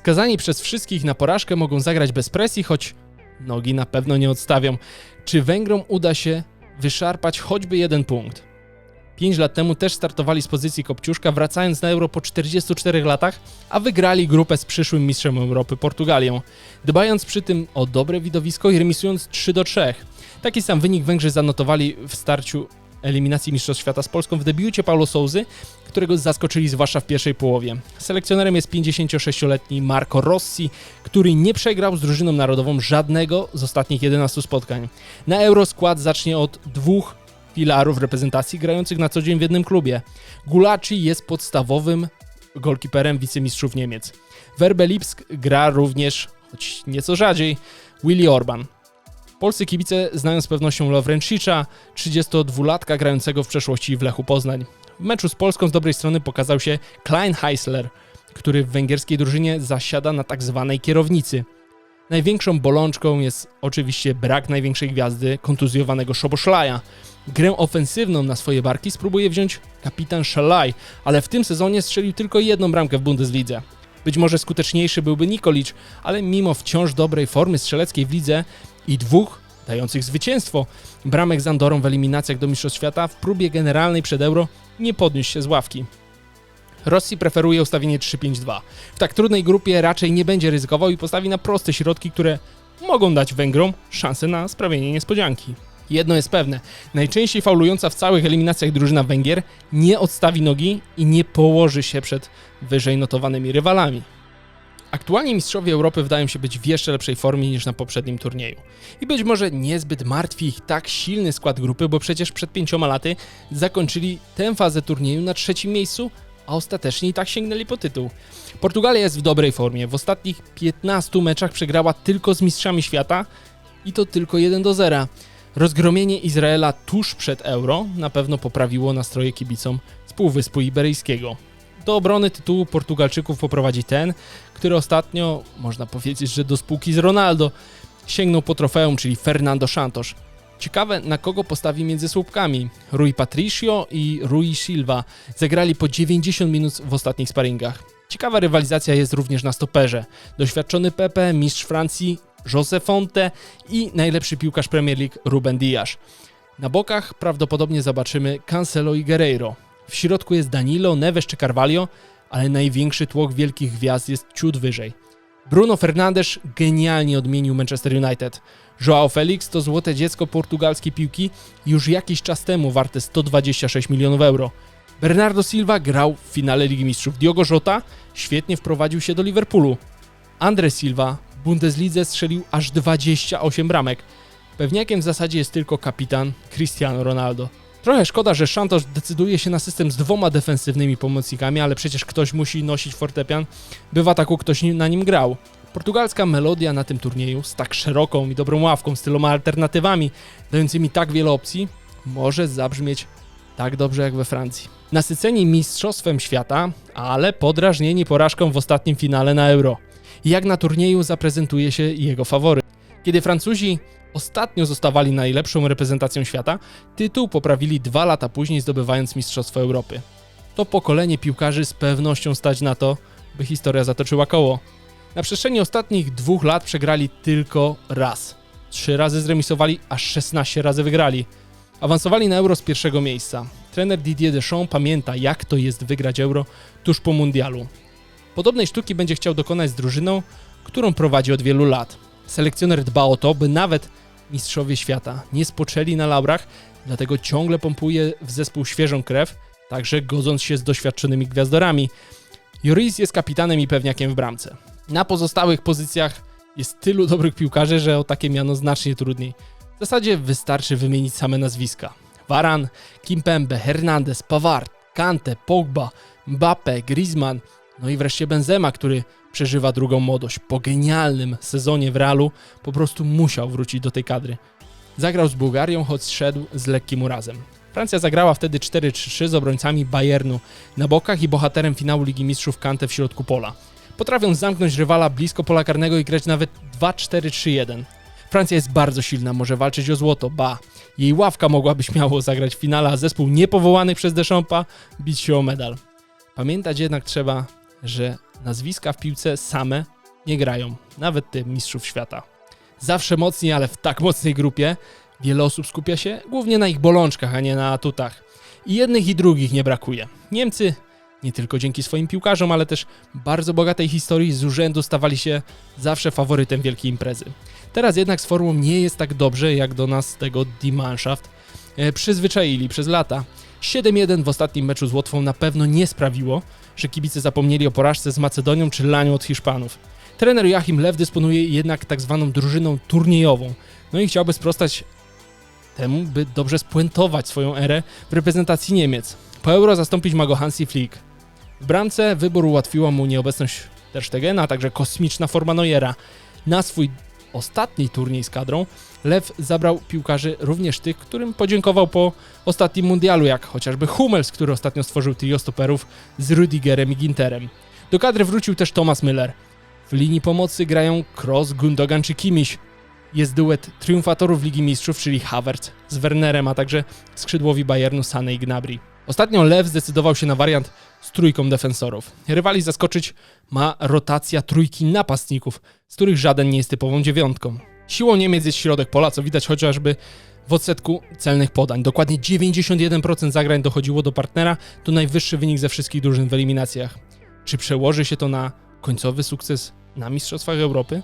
Skazani przez wszystkich na porażkę mogą zagrać bez presji, choć nogi na pewno nie odstawią. Czy Węgrom uda się wyszarpać choćby jeden punkt? 5 lat temu też startowali z pozycji Kopciuszka, wracając na Euro po 44 latach, a wygrali grupę z przyszłym mistrzem Europy Portugalią, dbając przy tym o dobre widowisko i remisując 3 do 3. Taki sam wynik Węgrzy zanotowali w starciu eliminacji Mistrzostw Świata z Polską w debiucie Paulo Souzy, którego zaskoczyli zwłaszcza w pierwszej połowie. Selekcjonerem jest 56-letni Marco Rossi, który nie przegrał z drużyną narodową żadnego z ostatnich 11 spotkań. Na Euro skład zacznie od dwóch filarów reprezentacji grających na co dzień w jednym klubie. Gulaci jest podstawowym golkiperem wicemistrzów Niemiec. Werbe Lipsk gra również, choć nieco rzadziej, Willy Orban. Polscy kibice znają z pewnością Lovrencicza, 32-latka grającego w przeszłości w Lechu Poznań. W meczu z Polską z dobrej strony pokazał się Klein Heisler, który w węgierskiej drużynie zasiada na tak zwanej kierownicy. Największą bolączką jest oczywiście brak największej gwiazdy, kontuzjowanego Szoboszlaja. Grę ofensywną na swoje barki spróbuje wziąć kapitan Szalaj, ale w tym sezonie strzelił tylko jedną bramkę w Bundeslidze. Być może skuteczniejszy byłby Nikolic, ale mimo wciąż dobrej formy strzeleckiej w lidze i dwóch dających zwycięstwo bramek z Andorą w eliminacjach do Mistrzostw Świata w próbie generalnej przed Euro nie podniósł się z ławki. Rosji preferuje ustawienie 3-5-2. W tak trudnej grupie raczej nie będzie ryzykował i postawi na proste środki, które mogą dać Węgrom szansę na sprawienie niespodzianki. Jedno jest pewne, najczęściej faulująca w całych eliminacjach drużyna Węgier nie odstawi nogi i nie położy się przed wyżej notowanymi rywalami. Aktualnie mistrzowie Europy wydają się być w jeszcze lepszej formie niż na poprzednim turnieju. I być może niezbyt martwi ich tak silny skład grupy, bo przecież przed pięcioma laty zakończyli tę fazę turnieju na trzecim miejscu, a ostatecznie i tak sięgnęli po tytuł. Portugalia jest w dobrej formie. W ostatnich 15 meczach przegrała tylko z mistrzami świata i to tylko 1 do 0. Rozgromienie Izraela tuż przed Euro na pewno poprawiło nastroje kibicom z Półwyspu Iberyjskiego. Do obrony tytułu Portugalczyków poprowadzi ten, który ostatnio, można powiedzieć, że do spółki z Ronaldo, sięgnął po trofeum, czyli Fernando Santos. Ciekawe, na kogo postawi między słupkami. Rui Patricio i Rui Silva zagrali po 90 minut w ostatnich sparingach. Ciekawa rywalizacja jest również na stoperze. Doświadczony Pepe, mistrz Francji Jose Fonte i najlepszy piłkarz Premier League Ruben Dias. Na bokach prawdopodobnie zobaczymy Cancelo i Guerreiro. W środku jest Danilo, Neves czy Carvalho, ale największy tłok wielkich gwiazd jest ciut wyżej. Bruno Fernandes genialnie odmienił Manchester United. Joao Felix to złote dziecko portugalskiej piłki już jakiś czas temu warte 126 milionów euro. Bernardo Silva grał w finale Ligi Mistrzów. Diogo Jota świetnie wprowadził się do Liverpoolu. Andre Silva w Bundeslidze strzelił aż 28 bramek. Pewniakiem w zasadzie jest tylko kapitan Cristiano Ronaldo. Trochę szkoda, że Santos decyduje się na system z dwoma defensywnymi pomocnikami, ale przecież ktoś musi nosić fortepian, by w ataku ktoś na nim grał. Portugalska melodia na tym turnieju z tak szeroką i dobrą ławką, z tyloma alternatywami, dającymi tak wiele opcji, może zabrzmieć tak dobrze jak we Francji. Nasyceni mistrzostwem świata, ale podrażnieni porażką w ostatnim finale na Euro. Jak na turnieju zaprezentuje się jego faworyt. Kiedy Francuzi ostatnio zostawali najlepszą reprezentacją świata, tytuł poprawili dwa lata później zdobywając Mistrzostwo Europy. To pokolenie piłkarzy z pewnością stać na to, by historia zatoczyła koło. Na przestrzeni ostatnich dwóch lat przegrali tylko raz. Trzy razy zremisowali, aż 16 razy wygrali. Awansowali na Euro z pierwszego miejsca. Trener Didier Deschamps pamięta, jak to jest wygrać Euro tuż po mundialu. Podobnej sztuki będzie chciał dokonać z drużyną, którą prowadzi od wielu lat. Selekcjoner dba o to, by nawet mistrzowie świata nie spoczęli na laurach, dlatego ciągle pompuje w zespół świeżą krew, także godząc się z doświadczonymi gwiazdorami. Joris jest kapitanem i pewniakiem w bramce. Na pozostałych pozycjach jest tylu dobrych piłkarzy, że o takie miano znacznie trudniej. W zasadzie wystarczy wymienić same nazwiska. Varan, Kimpembe, Hernandez, Pavard, Kante, Pogba, Mbappe, Griezmann, no i wreszcie Benzema, który przeżywa drugą młodość. Po genialnym sezonie w Realu po prostu musiał wrócić do tej kadry. Zagrał z Bułgarią, choć szedł z lekkim urazem. Francja zagrała wtedy 4-3-3 z obrońcami Bayernu na bokach i bohaterem finału Ligi Mistrzów Kante w środku pola. Potrafią zamknąć rywala blisko pola karnego i grać nawet 2-4-3-1. Francja jest bardzo silna, może walczyć o złoto, ba. Jej ławka mogłaby śmiało zagrać w finale, a zespół niepowołany przez Deschampa bić się o medal. Pamiętać jednak trzeba, że nazwiska w piłce same nie grają, nawet te mistrzów świata. Zawsze mocni, ale w tak mocnej grupie wiele osób skupia się głównie na ich bolączkach, a nie na atutach. I jednych i drugich nie brakuje. Niemcy nie tylko dzięki swoim piłkarzom, ale też bardzo bogatej historii z urzędu stawali się zawsze faworytem wielkiej imprezy. Teraz jednak z formą nie jest tak dobrze, jak do nas tego e, przyzwyczaili przez lata. 7-1 w ostatnim meczu z Łotwą na pewno nie sprawiło, że kibice zapomnieli o porażce z Macedonią czy laniu od Hiszpanów. Trener Joachim Lew dysponuje jednak tak zwaną drużyną turniejową, no i chciałby sprostać temu, by dobrze spuentować swoją erę w reprezentacji Niemiec. Po Euro zastąpić ma go Hansi Flick. W bramce wybór ułatwiła mu nieobecność Ter Stegena, a także kosmiczna forma Neuera. Na swój ostatni turniej z kadrą Lew zabrał piłkarzy również tych, którym podziękował po ostatnim mundialu, jak chociażby Hummels, który ostatnio stworzył trio stoperów z Rüdigerem i Ginterem. Do kadry wrócił też Thomas Müller. W linii pomocy grają Kroos, Gundogan czy Kimmich. Jest duet triumfatorów Ligi Mistrzów, czyli Havertz z Wernerem, a także skrzydłowi Bayernu Sane i Gnabry. Ostatnio Lew zdecydował się na wariant z trójką defensorów. Rywali zaskoczyć ma rotacja trójki napastników, z których żaden nie jest typową dziewiątką. Siłą Niemiec jest środek pola, co widać chociażby w odsetku celnych podań. Dokładnie 91% zagrań dochodziło do partnera, to najwyższy wynik ze wszystkich drużyn w eliminacjach. Czy przełoży się to na końcowy sukces na Mistrzostwach Europy?